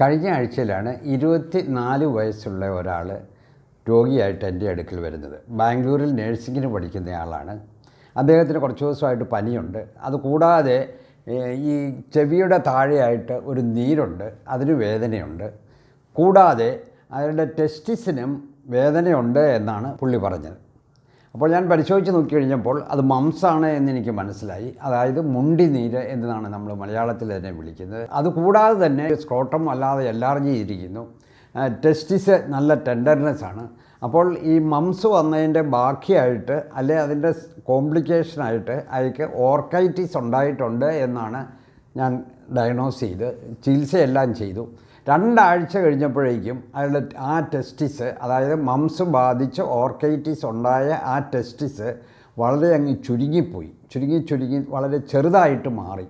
കഴിഞ്ഞ ആഴ്ചയിലാണ് ഇരുപത്തി നാല് വയസ്സുള്ള ഒരാൾ രോഗിയായിട്ട് എന്റെ അടുക്കൽ വരുന്നത്. ബാംഗ്ലൂരിൽ നഴ്സിങ്ങിന് പഠിക്കുന്നയാളാണ് അദ്ദേഹത്തിന് കുറച്ച് ദിവസമായിട്ട് പനിയുണ്ട്. അതുകൂടാതെ ഈ ചെവിയുടെ താഴെയായിട്ട് ഒരു നീരുണ്ട്. അതിന് വേദനയുണ്ട്. കൂടാതെ അയാളുടെ ടെസ്റ്റിസിനും വേദനയുണ്ട് എന്നാണ് പുള്ളി പറഞ്ഞത്. അപ്പോൾ ഞാൻ പരിശോധിച്ച് നോക്കി കഴിഞ്ഞപ്പോൾ അത് മംസാണ് എന്ന് എനിക്ക് മനസ്സിലായി. അതായത് മുണ്ടി നീര് എന്നാണ് നമ്മൾ മലയാളത്തിൽ തന്നെ വിളിക്കുന്നത്. അതുകൂടാതെ തന്നെ സ്ക്രോട്ടം അല്ലാതെ എലാർജി ഇരിക്കുന്നു. ടെസ്റ്റിസ് നല്ല ടെൻഡർനെസ് ആണ്. അപ്പോൾ ഈ മംസ് വന്നതിന്റെ ബാക്കിയായിട്ട് അല്ലെ അതിന്റെ കോംപ്ലിക്കേഷനായിട്ട് അയാൾക്ക് ഓർക്കൈറ്റിസ് ഉണ്ടായിട്ടുണ്ട് എന്നാണ് ഞാൻ ഡയഗ്നോസ് ചെയ്ത്. ചികിത്സയെല്ലാം ചെയ്തു. രണ്ടാഴ്ച കഴിഞ്ഞപ്പോഴേക്കും അയാളുടെ ആ ടെസ്റ്റിസ് അതായത് മംസ് ബാധിച്ച് ഓർക്കൈറ്റിസ് ഉണ്ടായ ആ ടെസ്റ്റിസ് വളരെ അങ്ങ് ചുരുങ്ങിപ്പോയി. ചുരുങ്ങി ചുരുങ്ങി വളരെ ചെറുതായിട്ട് മാറി.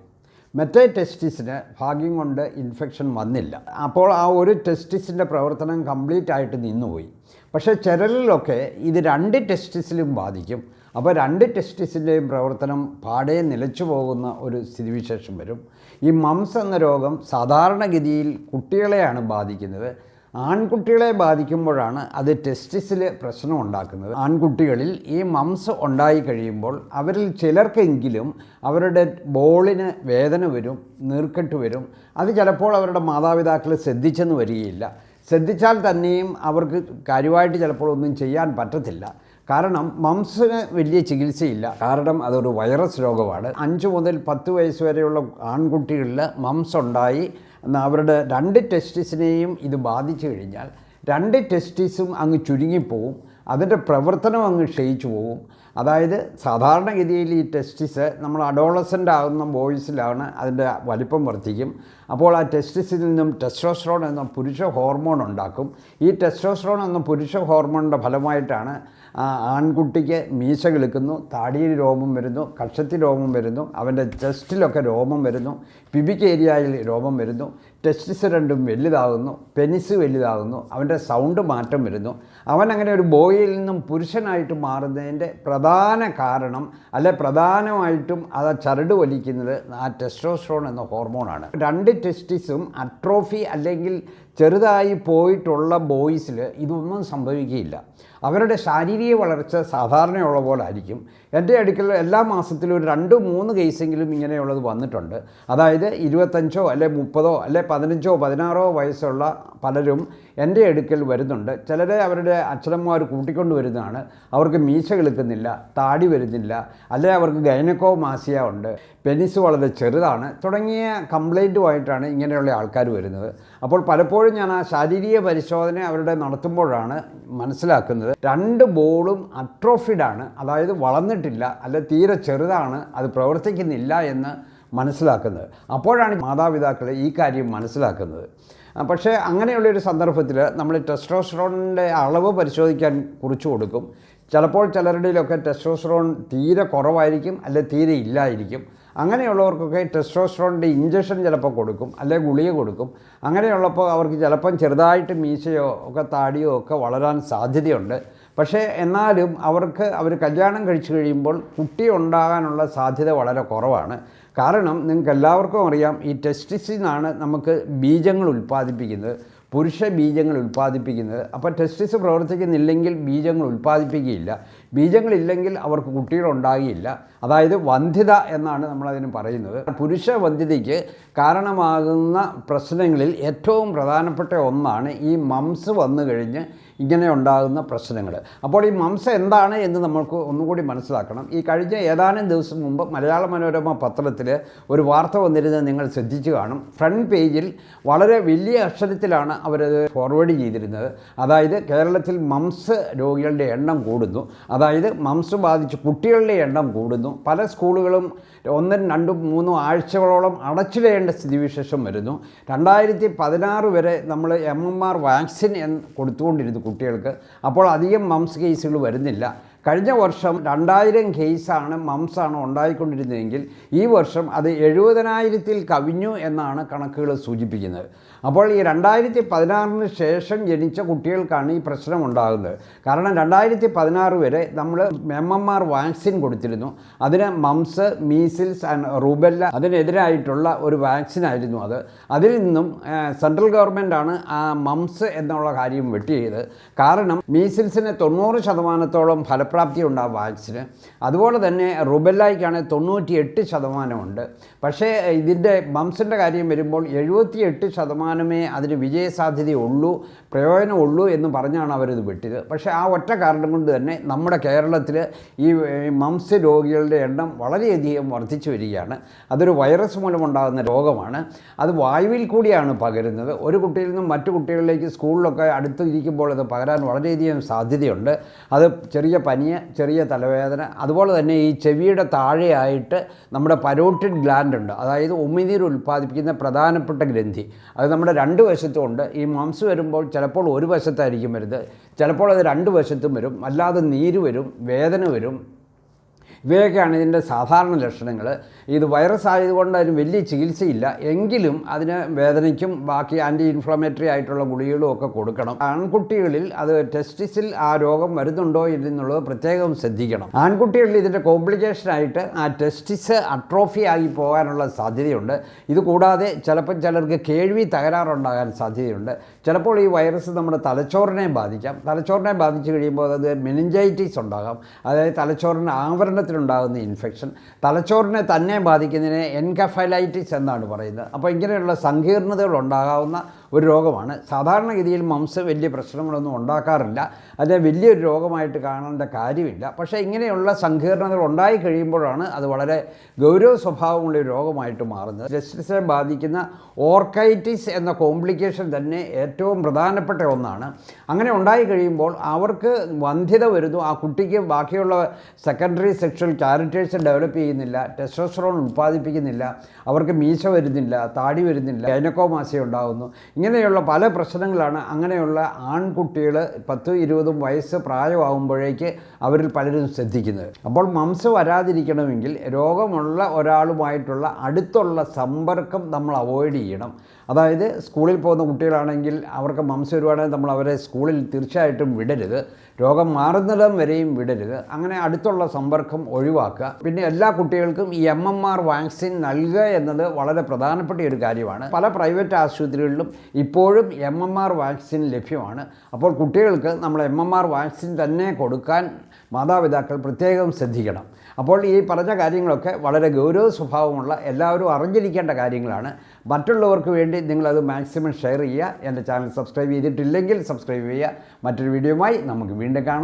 മറ്റേ ടെസ്റ്റിസിന് ഭാഗ്യം കൊണ്ട് ഇൻഫെക്ഷൻ വന്നില്ല. അപ്പോൾ ആ ഒരു ടെസ്റ്റിസിന്റെ പ്രവർത്തനം കംപ്ലീറ്റ് ആയിട്ട് നിന്നുപോയി. പക്ഷേ ചിരലിലൊക്കെ ഇത് രണ്ട് ടെസ്റ്റിസിലും ബാധിക്കും. അപ്പോൾ രണ്ട് ടെസ്റ്റിസിന്റെയും പ്രവർത്തനം പാടെ നിലച്ചു പോകുന്ന ഒരു സ്ഥിതിവിശേഷം വരും. ഈ മംസ് എന്ന രോഗം സാധാരണഗതിയിൽ കുട്ടികളെയാണ് ബാധിക്കുന്നത്. ആൺകുട്ടികളെ ബാധിക്കുമ്പോഴാണ് അത് ടെസ്റ്റിസിൽ പ്രശ്നം ഉണ്ടാക്കുന്നത്. ആൺകുട്ടികളിൽ ഈ മംസ് ഉണ്ടായി കഴിയുമ്പോൾ അവരിൽ ചിലർക്കെങ്കിലും അവരുടെ ബോളിന് വേദന വരും നീർക്കെട്ട് വരും. അത് ചിലപ്പോൾ അവരുടെ മാതാപിതാക്കൾ ശ്രദ്ധിച്ചെന്ന് വരികയില്ല. ശ്രദ്ധിച്ചാൽ തന്നെയും അവർക്ക് കാര്യമായിട്ട് ചിലപ്പോൾ ഒന്നും ചെയ്യാൻ പറ്റത്തില്ല. കാരണം മംസിന് വലിയ ചികിത്സയില്ല. കാരണം അതൊരു വൈറസ് രോഗമാണ്. അഞ്ച് മുതൽ പത്ത് വയസ്സ് വരെയുള്ള ആൺകുട്ടികളിൽ മംസ് ഉണ്ടായി അവരുടെ രണ്ട് ടെസ്റ്റിസിനെയും ഇത് ബാധിച്ചു കഴിഞ്ഞാൽ രണ്ട് ടെസ്റ്റിസും അങ്ങ് ചുരുങ്ങിപ്പോവും. അതിന്റെ പ്രവർത്തനം അങ്ങ് ക്ഷയിച്ചു പോവും. അതായത് സാധാരണഗതിയിൽ ഈ ടെസ്റ്റിസ് നമ്മൾ അഡോളസന്റ് ആകുന്ന ബോയ്സിലാണ് അതിന്റെ വലിപ്പം വർദ്ധിക്കും. അപ്പോൾ ആ ടെസ്റ്റിസിൽ നിന്നും ടെസ്റ്റോസ്ട്രോൺ എന്ന പുരുഷ ഹോർമോൺ ഉണ്ടാക്കും. ഈ ടെസ്റ്റോസ്ട്രോൺ എന്ന പുരുഷ ഹോർമോണിന്റെ ഫലമായിട്ടാണ് ആ ആൺകുട്ടിക്ക് മീശ കിളുക്കുന്നു താടിയിൽ രോമം വരുന്നു കക്ഷത്തിൽ രോമം വരുന്നു അവന്റെ ചെസ്റ്റിലൊക്കെ രോമം വരുന്നു പിബിക് ഏരിയയിൽ രോമം വരുന്നു ടെസ്റ്റിസ് രണ്ടും വലുതാകുന്നു പെനിസ് വലുതാകുന്നു അവന്റെ സൗണ്ട് മാറ്റം വരുന്നു. അവൻ അങ്ങനെ ഒരു ബോയിൽ നിന്നും പുരുഷനായിട്ട് മാറുന്നതിന്റെ പ്രധാന കാരണം അല്ലെ പ്രധാനമായിട്ടും അത് ചരട് വലിക്കുന്നത് ആ ടെസ്റ്റോസ്ട്രോൺ എന്ന ഹോർമോണാണ്. രണ്ട് ടെസ്റ്റിസും അട്രോഫി അല്ലെങ്കിൽ ചെറുതായി പോയിട്ടുള്ള ബോയ്സിൽ ഇതൊന്നും സംഭവിക്കുകയില്ല. അവരുടെ ശാരീരിക വളർച്ച സാധാരണയുള്ള പോലെ ആയിരിക്കും എന്റെ അടുക്കൽ എല്ലാ മാസത്തിലും ഒരു രണ്ട് മൂന്ന് കേസെങ്കിലും ഇങ്ങനെയുള്ളത് വന്നിട്ടുണ്ട്. അതായത് ഇരുപത്തഞ്ചോ അല്ലെ മുപ്പതോ അല്ലെ പതിനഞ്ചോ പതിനാറോ വയസ്സുള്ള പലരും എന്റെ അടുക്കൽ വരുന്നുണ്ട്. ചിലരെ അവരുടെ അച്ഛനമ്മമാർ കൂട്ടിക്കൊണ്ട് വരുന്നതാണ്. അവർക്ക് മീശ കിളുക്കുന്നില്ല താടി വരുന്നില്ല അല്ലെ അവർക്ക് ഗൈനക്കോ മാസിയ ഉണ്ട് പെനിസ് വളരെ ചെറുതാണ് തുടങ്ങിയ കംപ്ലൈന്റുമായിട്ടാണ് ഇങ്ങനെയുള്ള ആൾക്കാർ വരുന്നത്. അപ്പോൾ പലപ്പോഴും ഞാൻ ആ ശാരീരിക പരിശോധന അവരുടെ നടത്തുമ്പോഴാണ് മനസ്സിലാക്കുന്നത്. രണ്ട് ബോളും അട്രോഫിഡാണ് അതായത് വളർന്നിട്ടില്ല അല്ല തീരെ ചെറുതാണ് അത് പ്രവർത്തിക്കുന്നില്ല എന്ന് മനസ്സിലാക്കുന്നത്. അപ്പോഴാണ് മാതാപിതാക്കൾ ഈ കാര്യം മനസ്സിലാക്കുന്നത്. പക്ഷേ അങ്ങനെയുള്ളൊരു സന്ദർഭത്തിൽ നമ്മൾ ടെസ്ട്രോസ്ട്രോണിന്റെ അളവ് പരിശോധിക്കാൻ കുറിച്ചു കൊടുക്കും. ചിലപ്പോൾ ചിലരുടെയിലൊക്കെ ടെസ്റ്റോസ്ട്രോൺ തീരെ കുറവായിരിക്കും അല്ലെ തീരെ ഇല്ലായിരിക്കും. അങ്ങനെയുള്ളവർക്കൊക്കെ ടെസ്ട്രോസ്ട്രോണിന്റെ ഇഞ്ചക്ഷൻ ചിലപ്പോൾ കൊടുക്കും അല്ലെ ഗുളിക കൊടുക്കും. അങ്ങനെയുള്ളപ്പോൾ അവർക്ക് ചിലപ്പം ചെറുതായിട്ട് മീശയോ ഒക്കെ താടിയോ ഒക്കെ വളരാൻ സാധ്യതയുണ്ട്. പക്ഷേ എന്നാലും അവർക്ക് അവർ കല്യാണം കഴിച്ചു കഴിയുമ്പോൾ കുട്ടി ഉണ്ടാകാനുള്ള സാധ്യത വളരെ കുറവാണ്. കാരണം നിങ്ങൾക്ക് എല്ലാവർക്കും അറിയാം ഈ ടെസ്റ്റിസിൽ നമുക്ക് ബീജങ്ങൾ ഉൽപ്പാദിപ്പിക്കുന്നത് പുരുഷ ബീജങ്ങൾ ഉൽപ്പാദിപ്പിക്കുന്നത്. അപ്പോൾ ടെസ്റ്റിസ് പ്രവർത്തിക്കുന്നില്ലെങ്കിൽ ബീജങ്ങൾ ഉൽപ്പാദിപ്പിക്കുകയില്ല. ബീജങ്ങളില്ലെങ്കിൽ അവർക്ക് കുട്ടികളുണ്ടാകുകയില്ല അതായത് വന്ധ്യത എന്നാണ് നമ്മളതിന് പറയുന്നത്. പുരുഷ വന്ധ്യതയ്ക്ക് കാരണമാകുന്ന പ്രശ്നങ്ങളിൽ ഏറ്റവും പ്രധാനപ്പെട്ട ഒന്നാണ് ഈ മംസ് വന്നു കഴിഞ്ഞ് ഇങ്ങനെ ഉണ്ടാകുന്ന പ്രശ്നങ്ങൾ. അപ്പോൾ ഈ മംസ എന്താണ് എന്ന് നമ്മൾക്ക് ഒന്നുകൂടി മനസ്സിലാക്കണം. ഈ കഴിഞ്ഞ ഏതാനും ദിവസം മുമ്പ് മലയാള മനോരമ പത്രത്തിൽ ഒരു വാർത്ത വന്നിരുന്നത് നിങ്ങൾ ശ്രദ്ധിച്ചു കാണും. ഫ്രണ്ട് പേജിൽ വളരെ വലിയ അക്ഷരത്തിലാണ് അവരത് ഫോർവേഡ് ചെയ്തിരുന്നത്. അതായത് കേരളത്തിൽ മംസ് രോഗികളുടെ എണ്ണം കൂടുന്നു. അതായത് മംസ് ബാധിച്ച് കുട്ടികളുടെ എണ്ണം കൂടുന്നു. പല സ്കൂളുകളും ഒന്നും രണ്ടും മൂന്നും ആഴ്ചകളോളം അടച്ചിടേണ്ട സ്ഥിതിവിശേഷം വരുന്നു. രണ്ടായിരത്തി പതിനാറ് വരെ നമ്മൾ എം എം ആർ വാക്സിൻ കൊടുത്തുകൊണ്ടിരുന്നു. കുട്ടികൾക്ക് അപ്പോൾ അധികം മംസ് കേസുകൾ വരുന്നില്ല. കഴിഞ്ഞ വർഷം രണ്ടായിരം കേസാണ് മംസാണ് ഉണ്ടായിക്കൊണ്ടിരുന്നതെങ്കിൽ ഈ വർഷം അത് എഴുപതിനായിരത്തിൽ കവിഞ്ഞു എന്നാണ് കണക്കുകൾ സൂചിപ്പിക്കുന്നത്. അപ്പോൾ ഈ രണ്ടായിരത്തി പതിനാറിന് ശേഷം ജനിച്ച കുട്ടികൾക്കാണ് ഈ പ്രശ്നം ഉണ്ടാകുന്നത്. കാരണം രണ്ടായിരത്തി പതിനാറ് വരെ നമ്മൾ എം എം ആർ വാക്സിൻ കൊടുത്തിരുന്നു. അതിന് മംസ് മീസിൽസ് ആൻഡ് റുബെല്ല അതിനെതിരായിട്ടുള്ള ഒരു വാക്സിനായിരുന്നു അത്. അതിൽ നിന്നും സെൻട്രൽ ഗവൺമെന്റാണ് ആ മംസ് എന്നുള്ള കാര്യം വെട്ടിയത്. കാരണം മീസിൽസിന് തൊണ്ണൂറ് ശതമാനത്തോളം ഫലപ്രാപ്തി ഉണ്ട് ആ വാക്സിന്. അതുപോലെ തന്നെ റുബെല്ലയ്ക്കാണ് തൊണ്ണൂറ്റി എട്ട് ശതമാനമുണ്ട്. പക്ഷേ ഇതിന്റെ മംസിന്റെ കാര്യം വരുമ്പോൾ എഴുപത്തി എട്ട് ശതമാനമേ അതിന് വിജയസാധ്യതയുള്ളൂ പ്രയോജനമുള്ളൂ എന്ന് പറഞ്ഞാണ് അവരിത് വിട്ടത്. പക്ഷേ ആ ഒറ്റ കാരണം കൊണ്ട് തന്നെ നമ്മുടെ കേരളത്തിൽ ഈ മംസ് രോഗികളുടെ എണ്ണം വളരെയധികം വർദ്ധിച്ചു വരികയാണ്. അതൊരു വൈറസ് മൂലമുണ്ടാകുന്ന രോഗമാണ്. അത് വായുവിൽ കൂടിയാണ് പകരുന്നത്. ഒരു കുട്ടിയിൽ നിന്നും മറ്റു കുട്ടികളിലേക്ക് സ്കൂളിലൊക്കെ അടുത്ത് ഇരിക്കുമ്പോൾ അത് പകരാൻ വളരെയധികം സാധ്യതയുണ്ട്. അത് ചെറിയ പനിയ ചെറിയ തലവേദന അതുപോലെ തന്നെ ഈ ചെവിയുടെ താഴെയായിട്ട് നമ്മുടെ പരോട്ടിഡ് ഗ്ലാൻഡ് ഉണ്ട്. അതായത് ഉമിനീർ ഉൽപ്പാദിപ്പിക്കുന്ന പ്രധാനപ്പെട്ട ഗ്രന്ഥി. അത് നമ്മുടെ രണ്ട് വശത്തും ഉണ്ട്. ഈ മംസ് വരുമ്പോൾ ചിലപ്പോൾ ഒരു വശത്തായിരിക്കും വരുന്നത്. ചിലപ്പോൾ അത് രണ്ട് വശത്തും വരും. അല്ലാതെ നീര് വരും വേദന വരും. ഇവയൊക്കെയാണ് ഇതിന്റെ സാധാരണ ലക്ഷണങ്ങൾ. ഇത് വൈറസ് ആയതുകൊണ്ട് അതിന് വലിയ ചികിത്സയില്ല. എങ്കിലും അതിന് വേദനയ്ക്കും ബാക്കി ആന്റി ഇൻഫ്ലമേറ്ററി ആയിട്ടുള്ള ഗുളികകളും ഒക്കെ കൊടുക്കണം. ആൺകുട്ടികളിൽ അത് ടെസ്റ്റിസിൽ ആ രോഗം വരുന്നുണ്ടോ ഇല്ലെന്നുള്ളത് പ്രത്യേകം ശ്രദ്ധിക്കണം. ആൺകുട്ടികളിൽ ഇതിന്റെ കോംപ്ലിക്കേഷനായിട്ട് ആ ടെസ്റ്റിസ് അട്രോഫി ആയി പോകാനുള്ള സാധ്യതയുണ്ട്. ഇത് കൂടാതെ ചിലപ്പോൾ ചിലർക്ക് കേൾവി തകരാറുണ്ടാകാൻ സാധ്യതയുണ്ട്. ചിലപ്പോൾ ഈ വൈറസ് നമ്മുടെ തലച്ചോറിനെ ബാധിക്കാം. തലച്ചോറിനെ ബാധിച്ചു കഴിയുമ്പോൾ അത് മെനിഞ്ചൈറ്റിസ് ഉണ്ടാകാം. അതായത് തലച്ചോറിന് ആവരണത്തിലുണ്ടാകുന്ന ഇൻഫെക്ഷൻ തലച്ചോറിനെ തന്നെ ബാധിക്കുന്നതിനെ എൻകഫലൈറ്റിസ് എന്നാണ് പറയുന്നത്. അപ്പോൾ ഇങ്ങനെയുള്ള സങ്കീർണതകൾ ഉണ്ടാകാവുന്ന ഒരു രോഗമാണ്. സാധാരണഗതിയിൽ മംസ് വലിയ പ്രശ്നങ്ങളൊന്നും ഉണ്ടാക്കാറില്ല. അത് വലിയൊരു രോഗമായിട്ട് കാണേണ്ട കാര്യമില്ല. പക്ഷേ ഇങ്ങനെയുള്ള സങ്കീർണതകൾ ഉണ്ടായി കഴിയുമ്പോഴാണ് അത് വളരെ ഗൗരവ സ്വഭാവമുള്ള ഒരു രോഗമായിട്ട് മാറുന്നത്. ജസ്റ്റിസിനെ ബാധിക്കുന്ന ഓർക്കൈറ്റിസ് എന്ന കോംപ്ലിക്കേഷൻ തന്നെ ഏറ്റവും പ്രധാനപ്പെട്ട ഒന്നാണ്. അങ്ങനെ ഉണ്ടായി കഴിയുമ്പോൾ അവർക്ക് വന്ധ്യത വരുന്നു. ആ കുട്ടിക്ക് ബാക്കിയുള്ള സെക്കൻഡറി സെക്ഷൽ ക്യാരക്ടേഴ്സ് ഡെവലപ്പ് ചെയ്യുന്നില്ല. ടെസ്റ്റോസ്ട്രോൺ ഉൽപ്പാദിപ്പിക്കുന്നില്ല. അവർക്ക് മീശ വരുന്നില്ല താടി വരുന്നില്ല ഗൈനക്കോമാസ ഉണ്ടാകുന്നു. ഇങ്ങനെയുള്ള പല പ്രശ്നങ്ങളാണ്. അങ്ങനെയുള്ള ആൺകുട്ടികൾ പത്ത് ഇരുപതും വയസ്സ് പ്രായമാകുമ്പോഴേക്ക് അവരിൽ പലരും ശ്രദ്ധിക്കുന്നത്. അപ്പോൾ മംസ് വരാതിരിക്കണമെങ്കിൽ രോഗമുള്ള ഒരാളുമായിട്ടുള്ള അടുത്തുള്ള സമ്പർക്കം നമ്മൾ അവോയ്ഡ് ചെയ്യണം. അതായത് സ്കൂളിൽ പോകുന്ന കുട്ടികളാണെങ്കിൽ അവർക്ക് മംസ് വരുവാണെങ്കിൽ നമ്മൾ അവരെ സ്കൂളിൽ തീർച്ചയായിട്ടും വിടരുത്. രോഗം മാറുന്നിടം വരെയും വിടരുത്. അങ്ങനെ അടുത്തുള്ള സമ്പർക്കം ഒഴിവാക്കുക. പിന്നെ എല്ലാ കുട്ടികൾക്കും ഈ എം എം ആർ വാക്സിൻ നൽകുക എന്നത് വളരെ പ്രധാനപ്പെട്ട ഒരു കാര്യമാണ്. പല പ്രൈവറ്റ് ആശുപത്രികളിലും ഇപ്പോഴും എം എം ആർ വാക്സിൻ ലഭ്യമാണ്. അപ്പോൾ കുട്ടികൾക്ക് നമ്മൾ എം എം ആർ വാക്സിൻ തന്നെ കൊടുക്കാൻ മാതാപിതാക്കൾ പ്രത്യേകം ശ്രദ്ധിക്കണം. അപ്പോൾ ഈ പറഞ്ഞ കാര്യങ്ങളൊക്കെ വളരെ ഗൗരവ സ്വഭാവമുള്ള എല്ലാവരും അറിഞ്ഞിരിക്കേണ്ട കാര്യങ്ങളാണ്. മറ്റുള്ളവർക്ക് വേണ്ടി നിങ്ങളത് മാക്സിമം ഷെയർ ചെയ്യുക. എന്റെ ചാനൽ സബ്സ്ക്രൈബ് ചെയ്തിട്ടില്ലെങ്കിൽ സബ്സ്ക്രൈബ് ചെയ്യുക. മറ്റൊരു വീഡിയോയുമായി നമുക്ക് വീണ്ടും കാണാം.